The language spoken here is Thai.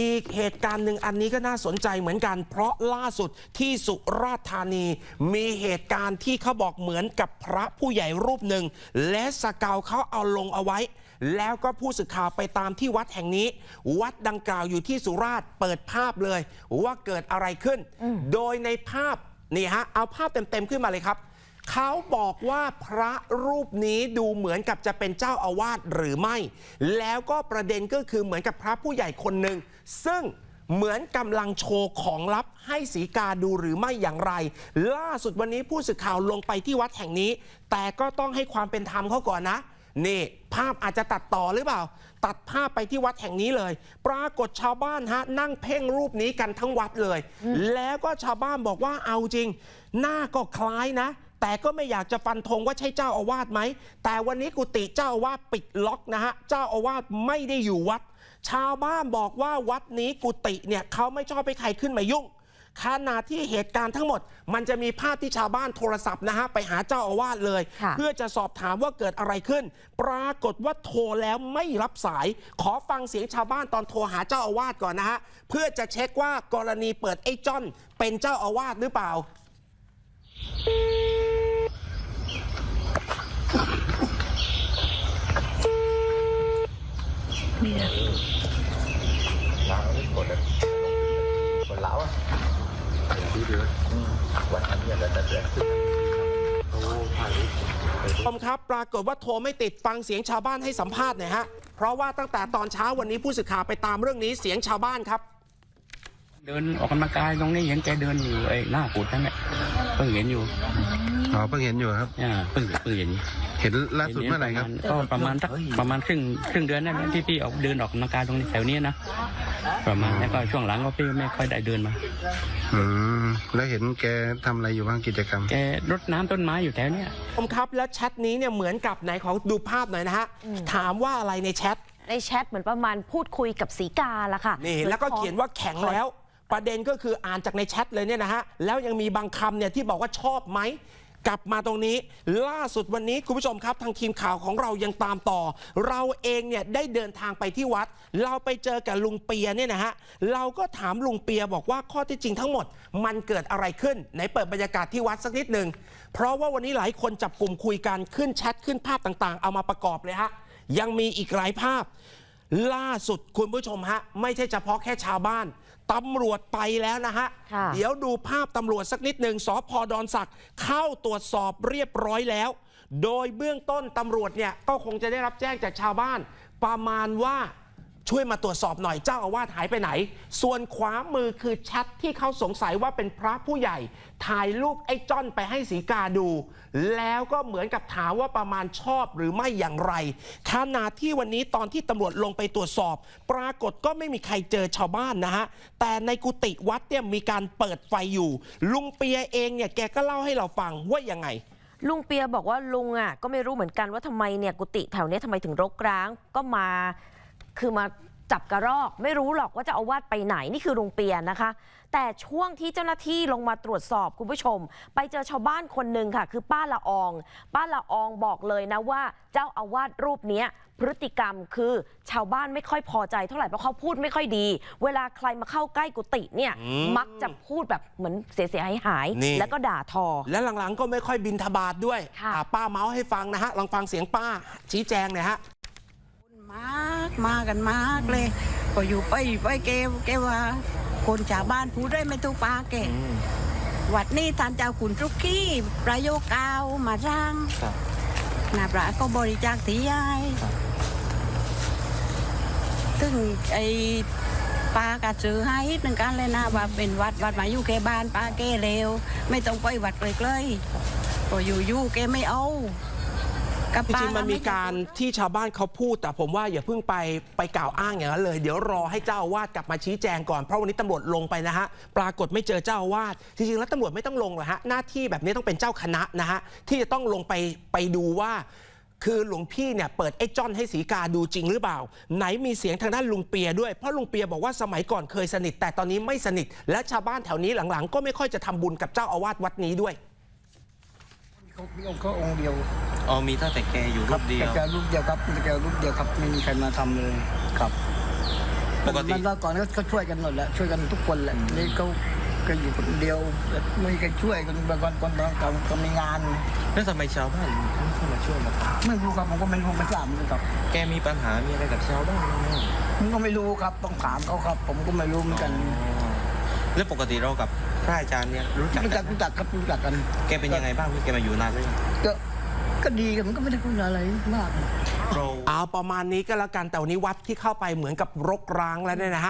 อีกเหตุการณ์หนึ่งอันนี้ก็น่าสนใจเหมือนกัน เพราะล่าสุดที่สุราษฎร์ธานี มีเหตุการณ์ที่เขาบอกเหมือนกับพระผู้ใหญ่รูปหนึ่ง และสเกาวเขาเอาลงเอาไว้ แล้วก็ผู้สื่อข่าวไปตามที่วัดแห่งนี้ วัดดังกล่าวอยู่ที่สุราษฎร์เปิดภาพเลย ว่าเกิดอะไรขึ้น โดยในภาพนี่ฮะเอาภาพเต็มๆขึ้นมาเลยครับ เขาบอกว่าพระรูปนี้ดูเหมือนกับจะเป็นเจ้าอาวาสหรือไม่ แล้วก็ประเด็นก็คือเหมือนกับพระผู้ใหญ่คนหนึ่งซึ่งเหมือนกำลังโชว์ของลับให้สีกาดูหรือไม่อย่างไร ล่าสุดวันนี้ผู้สื่อข่าวลงไปที่วัดแห่งนี้ แต่ก็ต้องให้ความเป็นธรรมเขาก่อนนะ นี่ภาพอาจจะตัดต่อหรือเปล่า ตัดภาพไปที่วัดแห่งนี้เลย ปรากฏชาวบ้านฮะ นั่งเพ่งรูปนี้กันทั้งวัดเลย แล้วก็ชาวบ้านบอกว่าเอาจริง หน้าก็คล้ายนะ แต่ก็ไม่อยากจะฟันธงว่าใช่เจ้าอาวาสไหม แต่วันนี้กุฏิเจ้าอาวาสปิดล็อกนะฮะ เจ้าอาวาสไม่ได้อยู่วัด ชาวบ้านบอกว่าวัดนี้กุฏิเนี่ยเขาไม่ชอบให้ใครขึ้นมายุ่งขณะที่เหตุการณ์ทั้งหมด มันจะมีภาพที่ชาวบ้านโทรศัพท์นะฮะไปหาเจ้าอาวาสเลยค่ะเพื่อจะสอบถามว่าเกิดอะไรขึ้น ปรากฏว่าโทรแล้วไม่รับสาย ขอฟังเสียงชาวบ้านตอนโทรหาเจ้าอาวาสก่อนนะฮะเพื่อจะเช็คว่ากรณีเปิดไอ้จ้อนเป็นเจ้าอาวาสหรือเปล่า ล้างไม่กดเลยกดเหลาอะดูเดือดวันนั้นเนี่ยแล้วแต่เดือดขึ้นโอ้ผ่าน ผู้ ชมครับปรากฏว่าโทรไม่ติดฟังเสียงชาวบ้านให้สัมภาษณ์หน่อยฮะ เพราะว่าตั้งแต่ตอนเช้าวันนี้ผู้สื่อข่าวไปตามเรื่องนี้เสียงชาวบ้านครับ เดินออกกำลังกายตรงนี้เห็นแกเดินอยู่ไอ้หน้าปูดนั่นแหละเพิ่งเห็นอยู่ อ๋อเพิ่งเห็นอยู่ครับอ่าเพิ่งเพิ่งเห็นเห็นล่าสุดเมื่อไหร่ครับ ก็ประมาณสักประมาณครึ่งครึ่งเดือนนั่นแหละที่พี่ออกเดินออกกำลังกายตรงนี้แถวนี้นะประมาณแล้วก็ช่วงหลังก็พี่ไม่ค่อยได้เดินมาอืมแล้วเห็นแกทำอะไรอยู่บ้างกิจกรรม แกรดน้ำต้นไม้อยู่แถวเนี้ยผมครับแล้วแชทนี้เนี่ยเหมือนกับไหนขอดูภาพหน่อยนะฮะถามว่าอะไรในแชทในแชทเหมือนประมาณพูดคุยกับสีกาละค่ะนี่หมือแล้วก็ขอเขียนว่าแข็งแล้ว ประเด็นก็คืออ่านจากในแชทเลยเนี่ยนะฮะแล้วยังมีบางคำเนี่ยที่บอกว่าชอบไหม กลับมาตรงนี้ ล่าสุดวันนี้คุณผู้ชมครับ ทางทีมข่าวของเรายังตามต่อ เราเองเนี่ยได้เดินทางไปที่วัด เราไปเจอกับลุงเปียเนี่ยนะฮะเราก็ถามลุงเปียบอกว่าข้อที่จริงทั้งหมด มันเกิดอะไรขึ้นไหนเปิดบรรยากาศที่วัดสักนิดหนึ่งเพราะว่าวันนี้หลายคนจับกลุ่มคุยกันขึ้นแชทขึ้นภาพต่างๆ เอามาประกอบเลยฮะยังมีอีกหลายภาพ ล่าสุดคุณผู้ชมฮะ ไม่ใช่เฉพาะแค่ชาวบ้านตำรวจไปแล้วนะฮะค่ะเดี๋ยวดูภาพตำรวจสักนิดหนึ่งสพดอนสักเข้าตรวจสอบเรียบร้อยแล้ว โดยเบื้องต้นตำรวจเนี่ยก็คงจะได้รับแจ้งจากชาวบ้าน ประมาณว่า ช่วยมาตรวจสอบหน่อยเจ้าอาวาสหายไปไหน ส่วนขวามือคือแชทที่เขาสงสัยว่าเป็นพระผู้ใหญ่ ถ่ายรูปไอ้จ้อนไปให้สีกาดู แล้วก็เหมือนกับถามว่าประมาณชอบหรือไม่อย่างไรขณะที่วันนี้ตอนที่ตำรวจลงไปตรวจสอบ ปรากฏก็ไม่มีใครเจอชาวบ้านนะฮะแต่ในกุฏิวัดเนี่ยมีการเปิดไฟอยู่ ลุงเปียเองเนี่ยแกก็เล่าให้เราฟังว่ายังไงลุงเปียบอกว่าลุงอะก็ไม่รู้เหมือนกันว่าทำไมเนี่ยกุฏิแถวนี้ทำไมถึงรกร้างก็มา คือมาจับกระรอก ไม่รู้หรอกว่าจะเอาวาดไปไหนนี่คือลุงเปียนะคะ แต่ช่วงที่เจ้าหน้าที่ลงมาตรวจสอบคุณผู้ชม ไปเจอชาวบ้านคนหนึ่งค่ะ คือป้าละออง ป้าละอองบอกเลยนะว่า เจ้าอาวาสรูปเนี้ยพฤติกรรมคือชาวบ้านไม่ค่อยพอใจเท่าไหร่เพราะเขาพูดไม่ค่อยดี เวลาใครมาเข้าใกล้กุฏิเนี่ยอืม มักจะพูดแบบเหมือนเสียหายหายๆนี่ แล้วก็ด่าทอ และหลังๆก็ไม่ค่อยบินทบาทด้วยค่ะ อะป้าเมาส์ให้ฟังนะฮะ ลองฟังเสียงป้าชี้แจงหน่อยฮะมา กมากันมากเลยพออยู่ไปไปแกแกว่า คนชาวบ้านพูดได้ไม่ถูกปากแกวัดนี้ท่านเจ้าขุนทุกขี้ประโยคเกาวมาสร้างครับนาพระก็บริจาคที่ยายซึ่งไอ้ปากระสือให้หนึ่งกันเลยนะว่าเป็นวัดวัดมาอยู่แกบ้านป้าแกเร็ว ไม่ต้องไปวัดเลยเลยพออยู่อยู่แกไม่เอา กับจป้าริงๆมันมีไการที่ชาวบ้านเขาพูด แต่ผมว่าอย่าเพิ่งไปไปกล่าวอ้างอย่างนั้นเลย เดี๋ยวรอให้เจ้าอาวาสกลับมาชี้แจงก่อน เพราะวันนี้ตำรวจลงไปนะฮะ ปรากฏไม่เจอเจ้าอาวาสจริงๆ แล้วตำรวจไม่ต้องลงหรอกฮะ หน้าที่แบบนี้ต้องเป็นเจ้าคณะนะฮะ ที่จะต้องลงไปไปดูว่า คือหลวงพี่เนี่ยเปิดไอ้จ้อนให้สีกาดูจริงหรือเปล่า ไหนมีเสียงทางด้านลุงเปียด้วย เพราะลุงเปียบอกว่าสมัยก่อนเคยสนิท แต่ตอนนี้ไม่สนิท และชาวบ้านแถวนี้หลังๆ ก็ไม่ค่อยจะทำบุญกับเจ้าอาวาสวัดนี้ด้วยเขามีองค์เขาองค์เดียว อ๋อมีตั้งแต่แกอยู่ครูรับปเดียวแต่แกรูปเดียวครับแต่แกรูปเดียวครับไม่มีใครมาทำเลยครับปกติ มันก่อนก็เขาช่วยกันหมดแหละช่วยกันทุกคนแหละนี่เขาก็อยู่คนเดียวไม่มีใครช่วยกันบางวันคนบางคนก็มีงาน แล้วทำไมชาวบ้านถึงไม่เข้ามาช่วยมาทไม่รู้ครับผมก็ไม่รู้ไม่ทราบเหมือนกันครับำแกมีปัญหามีอะไรกับชาวบ้านบ้างไหมผมก็ไม่รู้ครับต้องถามเขาครับ ผมก็ไม่รู้เหมือนกันแล้วปกติเรากับพระอาจารย์เนี่ยรู้จักรู้กัจักนรู้จักครับรู้จักกันแกเป็นยังไงบ้างพี่แกมาอยู่นานเลยงก็ ก็ดีกันมันก็ไม่ได้พูดอะไรมากเราเอาประมาณนี้ก็แล้วกันแต่วันนี้วัดที่เข้าไปเหมือนกับรกร้างแล้วเนี่ยนะฮะ